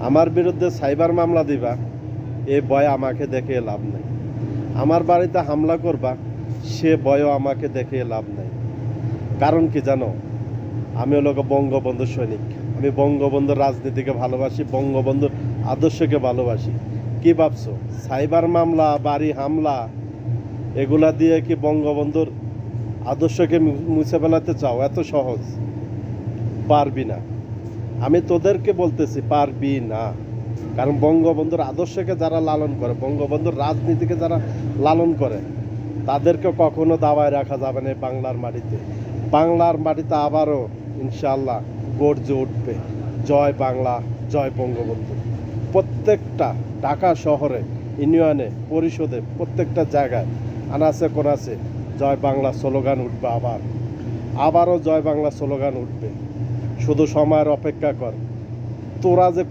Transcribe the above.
আমার বিরুদ্ধে সাইবার মামলা দিবা, এ বয় আমাকে দেখে লাভ নাই। আমার বাড়িতে হামলা করবা, সে ভয়ও আমাকে দেখে লাভ নাই। কারণ কি জানো? আমি হলো বঙ্গবন্ধু সৈনিক। আমি বঙ্গবন্ধুর রাজনীতিকে ভালোবাসি, বঙ্গবন্ধুর আদর্শকে ভালোবাসি। কি ভাবছ? সাইবার মামলা, বাড়ি হামলা, এগুলা দিয়ে কি বঙ্গবন্ধুর আদর্শকে মুছে ফেলাতে চাও? এত সহজ। পারবি না। আমি তোদেরকে বলতেছি, পারবি না। কারণ বঙ্গবন্ধুর আদর্শকে যারা লালন করে, বঙ্গবন্ধুর রাজনীতিকে যারা লালন করে, তাদেরকে কখনো দাবায় রাখা যাবে না বাংলার মাটিতে। বাংলার মাটিতে আবারও ইনশাল্লাহ গর্জে উঠবে, জয় বাংলা, জয় বঙ্গবন্ধু। প্রত্যেকটা ঢাকা শহরে, ইউনিয়নে, পরিষদে, প্রত্যেকটা জায়গায়, আনাচে কোনাচে জয় বাংলা স্লোগান উঠবে আবার। আবারও জয় বাংলা স্লোগান উঠবে। শুধু সময়ের অপেক্ষা কর। তোরা যে